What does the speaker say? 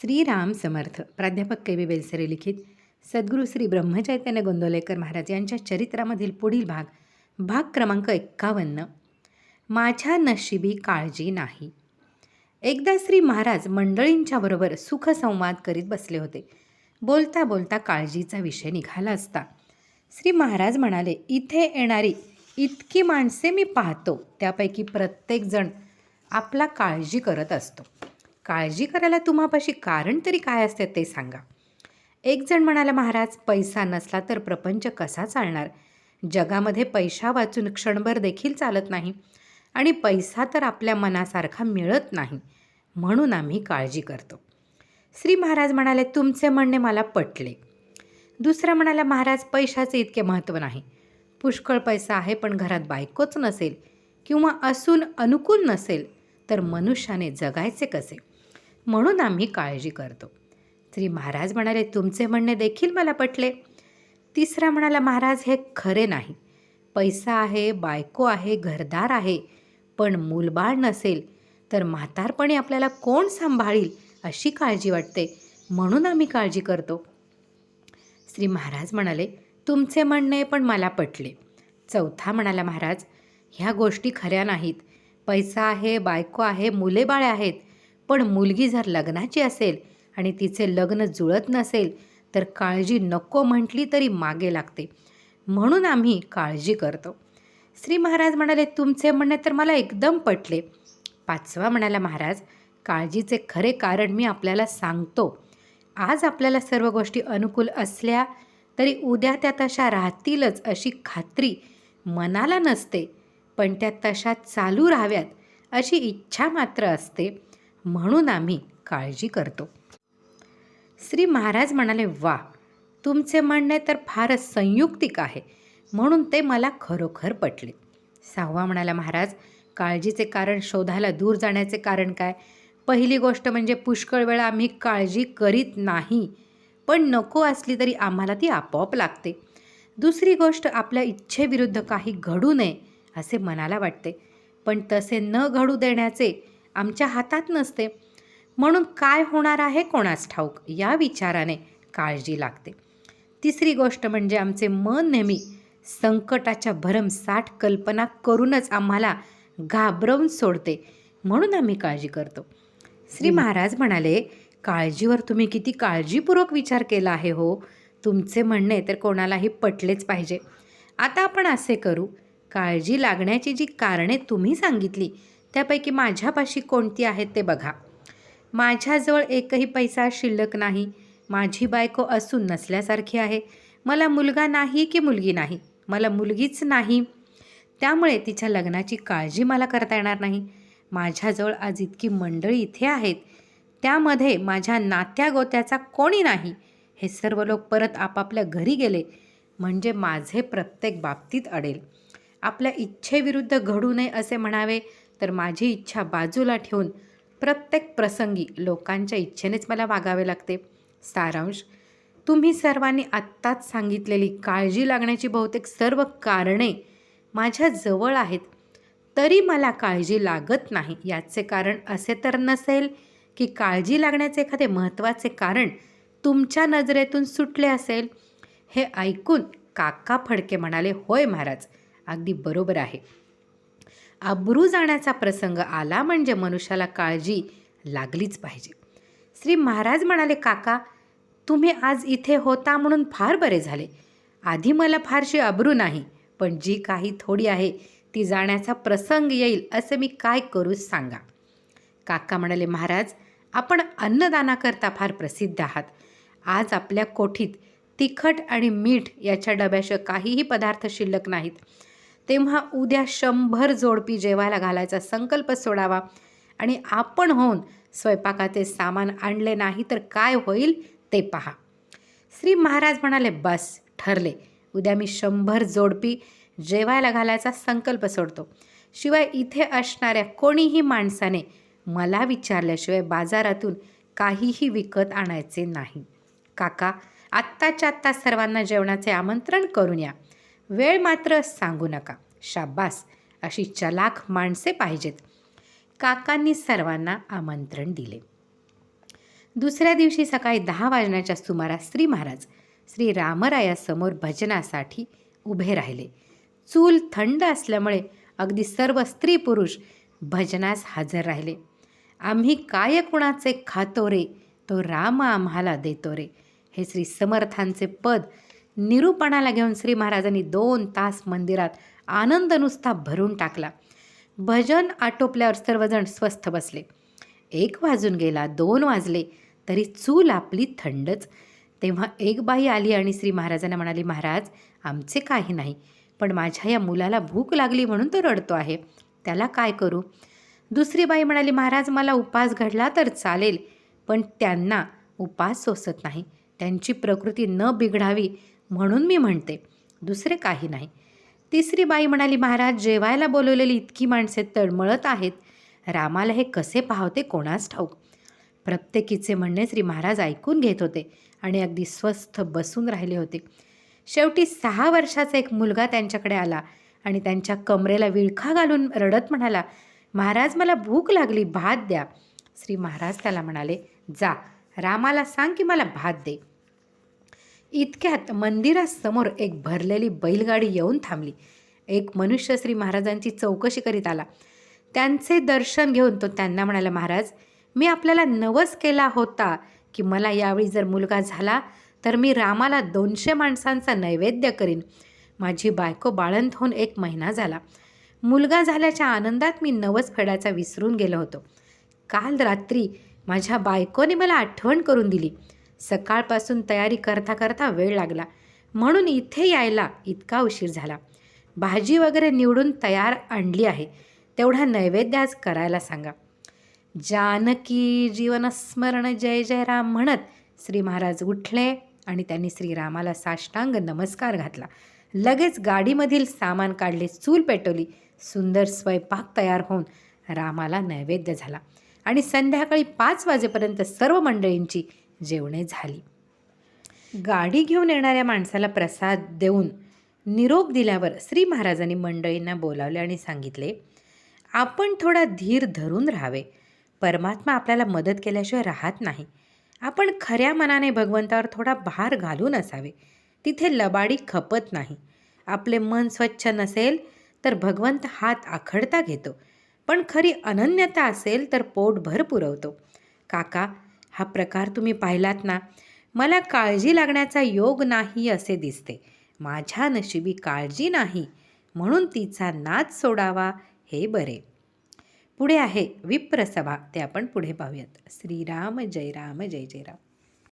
श्रीराम समर्थ प्राध्यापक के बी बेलसरे लिखित सद्गुरू श्री ब्रह्मचैतन्य गोंदवलेकर महाराज यांच्या चरित्रामधील पुढील भाग भाग क्रमांक एक्कावन्न. माझ्या नशिबी काळजी नाही. एकदा श्री महाराज मंडळींच्याबरोबर सुखसंवाद करीत बसले होते. बोलता बोलता काळजीचा विषय निघाला असता. श्री महाराज म्हणाले इथे येणारी इतकी माणसे मी पाहतो त्यापैकी प्रत्येकजण आपला काळजी करत असतो. काळजी करायला तुम्हापाशी कारण तरी काय असते ते सांगा. एक जण म्हणाला महाराज पैसा नसला तर प्रपंच कसा चालणार? जगामध्ये पैसा वाचून क्षणभर देखील चालत नाही आणि पैसा तर आपल्या मनासारखा मिळत नाही म्हणून आम्ही काळजी करतो. श्री महाराज म्हणाले तुमचे म्हणणे मला पटले. दुसरा म्हणाला महाराज पैशाचे इतके महत्त्व नाही. पुष्कळ पैसा आहे पण घरात बायकोच नसेल किंवा असून अनुकूल नसेल तर मनुष्याने जगायचे कसे? म्हणून आम्ही काळजी करतो. श्री महाराज म्हणाले तुमचे म्हणणे देखील मला पटले. तिसरा म्हणाला महाराज हे खरे नाही. पैसा आहे बायको आहे घरदार आहे पण मूलबाळ नसेल तर म्हातारपणी आपल्याला कोण सांभाळील अशी काळजी वाटते. म्हणून आम्ही काळजी करतो. श्री महाराज म्हणाले तुमचे म्हणणे पण मला पटले. चौथा म्हणाला महाराज ह्या गोष्टी खऱ्या नाहीत. पैसा आहे बायको आहे मुले बाळे आहेत. पण मुलगी जर लग्नाची असेल आणि तिचे लग्न जुळत नसेल तर काळजी नको म्हटली तरी मागे लागते. म्हणून आम्ही काळजी करतो. श्री महाराज म्हणाले तुमचे म्हणणे तर मला एकदम पटले. पाचवा म्हणाला महाराज काळजीचे खरे कारण मी आपल्याला सांगतो. आज आपल्याला सर्व गोष्टी अनुकूल असल्या तरी उद्या त्या तशा राहतीलच अशी खात्री मनाला नसते. पण त्या तशा चालू राहाव्यात अशी इच्छा मात्र असते. म्हणून आम्ही काळजी करतो. श्री महाराज म्हणाले वा तुमचे म्हणणे तर फारच संयुक्तिक आहे. म्हणून ते मला खरोखर पटले. सहावा म्हणाला महाराज काळजीचे कारण शोधायला दूर जाण्याचे कारण काय? पहिली गोष्ट म्हणजे पुष्कळ वेळा आम्ही काळजी करीत नाही पण नको असली तरी आम्हाला ती आपोआप लागते. दुसरी गोष्ट आपल्या इच्छेविरुद्ध काही घडू नये असे मनाला वाटते. पण तसे न घडू देण्याचे आमच्या हातात नसते. म्हणून काय होणार आहे कोणास ठाऊक? या विचाराने काळजी लागते. तिसरी गोष्ट म्हणजे आमचे मन नेहमी संकटाच्या भरमसाठ कल्पना करूनच आम्हाला घाबरवून सोडते. म्हणून आम्ही काळजी करतो. श्री महाराज म्हणाले काळजीवर तुम्ही किती काळजीपूर्वक विचार केला आहे हो? तुमचे म्हणणे तर कोणालाही पटलेच पाहिजे. आता आपण असे करू. काळजी लागण्याची जी कारणे तुम्ही सांगितली त्यापैकी माझ्यापाशी कोणती आहेत ते बघा. माझ्याजवळ एकही पैसा शिल्लक नाही. माझी बायको असून नसल्यासारखी आहे. मला मुलगा नाही की मुलगी नाही? मला मुलगीच नाही. त्यामुळे तिच्या लग्नाची काळजी मला करता येणार नाही. माझ्याजवळ आज इतकी मंडळी इथे आहेत. त्यामध्ये माझ्या नात्या गोत्याचा कोणी नाही. हे सर्व लोक परत आपापल्या घरी गेले. म्हणजे माझे प्रत्येक बाबतीत अडेल. आपल्या इच्छेविरुद्ध घडू नये असे म्हणावे. तर माझी इच्छा बाजूला ठेवून प्रत्येक प्रसंगी लोकांच्या इच्छेनेच मला वागावे लागते. सारांश तुम्ही सर्वांनी आत्ताच सांगितलेली काळजी लागण्याची बहुतेक सर्व कारणे माझ्या जवळ आहेत. तरी मला काळजी लागत नाही याचे कारण असे तर नसेल की काळजी लागण्याचे एखादे महत्त्वाचे कारण तुमच्या नजरेतून सुटले असेल. हे ऐकून काका फडके म्हणाले होय महाराज अगदी बरोबर आहे. आबरू जाण्याचा प्रसंग आला म्हणजे मनुष्याला काळजी लागलीच पाहिजे. श्री महाराज म्हणाले काका तुम्ही आज इथे होता म्हणून फार बरे झाले. आधी मला फारशी अब्रू नाही पण जी काही थोडी आहे ती जाण्याचा प्रसंग येईल असं मी काय करू सांगा. काका म्हणाले महाराज आपण अन्नदानाकरता फार प्रसिद्ध आहात. आज आपल्या कोठीत तिखट आणि मीठ याच्या डब्याशिवाय काहीही पदार्थ शिल्लक नाहीत. तेव्हा उद्या शंभर जोडपी जेवायला घालायचा संकल्प सोडावा. आणि आपण होऊन स्वयंपाकाचे सामान आणले नाही तर काय होईल ते पहा. श्री महाराज म्हणाले बस ठरले. उद्या मी शंभर जोडपी जेवायला घालायचा संकल्प सोडतो. शिवाय इथे असणाऱ्या कोणीही माणसाने मला विचारल्याशिवाय बाजारातून काहीही विकत आणायचे नाही. काका आत्ताच्या आत्ता सर्वांना जेवणाचे आमंत्रण करून या. वेळ मात्र सांगू नका. शाब्बास अशी चलाख माणसे पाहिजेत. काकांनी सर्वांना आमंत्रण दिले. दुसऱ्या दिवशी सकाळी दहा वाजण्याच्या सुमारास श्री महाराज श्री रामरायासमोर भजनासाठी उभे राहिले. चूल थंड असल्यामुळे अगदी सर्व स्त्री पुरुष भजनास हजर राहिले. आम्ही काय कुणाचे खातो रे? तो राम आम्हाला देतो रे. हे श्री समर्थांचे पद निरूपणाला घेऊन श्री महाराजांनी दोन तास मंदिरात आनंद नुसता भरून टाकला. भजन आटोपल्यावर सर्वजण स्वस्थ बसले. एक वाजून गेला दोन वाजले तरी चूल आपली थंडच. तेव्हा एक बाई आली आणि श्री महाराजांना म्हणाली महाराज आमचे काही नाही पण माझ्या या मुलाला भूक लागली म्हणून तो रडतो आहे. त्याला काय करू? दुसरी बाई म्हणाली महाराज मला उपास घडला तर चालेल पण त्यांना उपास सोसत नाही. त्यांची प्रकृती न बिघडावी म्हणून मी म्हणते दुसरे काही नाही. तिसरी बाई म्हणाली महाराज जेवायला बोलवलेली इतकी माणसे तळमळत आहेत. रामाला हे कसे पाहते कोणास ठाऊक? प्रत्येकीचे म्हणणे श्री महाराज ऐकून घेत होते आणि अगदी स्वस्थ बसून राहिले होते. शेवटी सहा वर्षाचा एक मुलगा त्यांच्याकडे आला आणि त्यांच्या कमरेला विळखा घालून रडत म्हणाला महाराज मला भूक लागली भात द्या. श्री महाराज त्याला म्हणाले जा रामाला सांग की मला भात दे. इतक्यात मंदिरासमोर एक भरलेली बैलगाडी येऊन थांबली. एक मनुष्य श्री महाराजांची चौकशी करीत आला. त्यांचे दर्शन घेऊन तो त्यांना म्हणाला महाराज मी आपल्याला नवस केला होता की मला यावेळी जर मुलगा झाला तर मी रामाला दोनशे माणसांचा नैवेद्य करीन. माझी बायको बाळंत होऊन एक महिना झाला. मुलगा झाल्याच्या आनंदात मी नवस फेडायचा विसरून गेलो होतो. काल रात्री माझ्या बायकोने मला आठवण करून दिली. सकाळपासून तयारी करता करता वेळ लागला. म्हणून इथे यायला इतका उशीर झाला. भाजी वगैरे निवडून तयार आणली आहे. तेवढा नैवेद्य आज करायला सांगा. जानकी जीवनस्मरण जय जय राम म्हणत श्री महाराज उठले आणि त्यांनी श्रीरामाला साष्टांग नमस्कार घातला. लगेच गाडीमधील सामान काढले चूल पेटवली. सुंदर स्वयंपाक तयार होऊन रामाला नैवेद्य झाला. आणि संध्याकाळी पाच वाजेपर्यंत सर्व मंडळींची जेवणे झाली. गाडी घेऊन येणाऱ्या माणसाला प्रसाद देऊन निरोप दिल्यावर श्री महाराजांनी मंडळींना बोलावले आणि सांगितले आपण थोडा धीर धरून राहावे. परमात्मा आपल्याला मदत केल्याशिवाय राहत नाही. आपण खऱ्या मनाने भगवंतावर थोडा भार घालून असावे. तिथे लबाडी खपत नाही. आपले मन स्वच्छ नसेल तर भगवंत हात आखडता घेतो. पण खरी अनन्यता असेल तर पोटभर पुरवतो. काका हा प्रकार तुम्ही पाहिलात ना मला काळजी लागण्याचा योग नाही असे दिसते. माझ्या नशिबी काळजी नाही म्हणून तिचा नाच सोडावा हे बरे. पुढे आहे विप्रसभा ते आपण पुढे पाहूयात. श्रीराम जय राम जय जय राम